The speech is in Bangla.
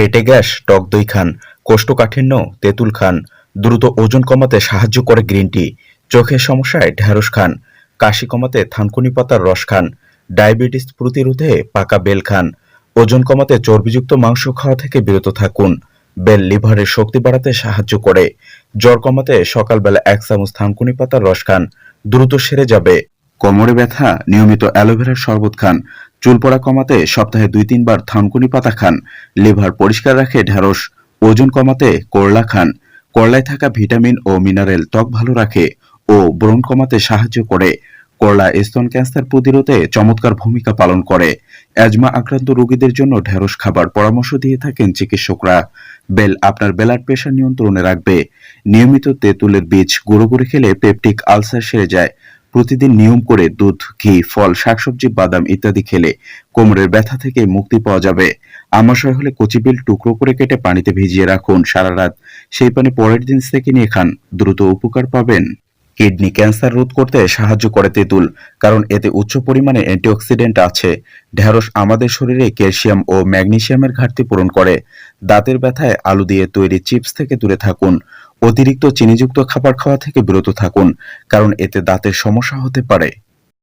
পেটে গ্যাস, টক দই খান, কোষ্ঠকাঠিন্য, তেঁতুল খান, দ্রুত ওজন কমাতে সাহায্য করে গ্রিন টি, চোখের সমস্যায় ঢ্যাঁড়স খান, কাশি কমাতে থানকুনি পাতার রস খান, ডায়াবেটিস প্রতিরোধে পাকা বেল খান, ওজন কমাতে চর্বিযুক্ত মাংস খাওয়া থেকে বিরত থাকুন, বেল লিভারের শক্তি বাড়াতে সাহায্য করে, জ্বর কমাতে সকালবেলা এক চামচ থানকুনি পাতার রস খান, দ্রুত সেরে যাবে। কোমরে ব্যথা, নিয়মিত অ্যালোভেরার শরবত খান চুল পড়া কমাতে সপ্তাহে দুই তিনবার থানকুনি পাতা খান, লিভার পরিষ্কার রাখে ঢ্যাঁড়স ওজন কমাতে করলা খান, করলায় থাকা ভিটামিন ও মিনারেল ত্বক ভালো রাখে ও ব্রণ কমাতে সাহায্য করে। করলা স্তন ক্যান্সার প্রতিরোধে চমৎকার ভূমিকা পালন করে। অ্যাজমা আক্রান্ত রোগীদের জন্য ঢেঁড়স খাবার পরামর্শ দিয়ে থাকেন চিকিৎসকরা। বেল আপনার ব্লাড প্রেশার নিয়ন্ত্রণে রাখবে। নিয়মিত তেঁতুলের বীজ গুঁড়ো করে খেলে পেপটিক আলসার সেরে যায়। প্রতিদিন নিয়ম করে দুধ, ঘি, ফল, শাকসবজি, বাদাম ইত্যাদি খেলে কোমরের ব্যথা থেকে মুক্তি পাওয়া যাবে। আমাশয় হলে কচিবিল টুকরো করে কেটে পানিতে ভিজিয়ে রাখুন সারা রাত। সেই পানি পরের দিন থেকে নিয়ে খান। দ্রুত উপকার পাবেন। কিডনি ক্যান্সার রোধ করতে সাহায্য করে তেঁতুল, কারণ এতে উচ্চ পরিমাণে অ্যান্টিঅক্সিডেন্ট আছে। ঢ্যাঁড়স আমাদের শরীরে ক্যালসিয়াম ও ম্যাগনেসিয়ামের ঘাটতি পূরণ করে। দাঁতের ব্যথায় আলু দিয়ে তৈরি চিপস থেকে দূরে থাকুন। অতিরিক্ত চিনিযুক্ত খাবার খাওয়া থেকে বিরত থাকুন, কারণ এতে দাঁতের সমস্যা হতে পারে।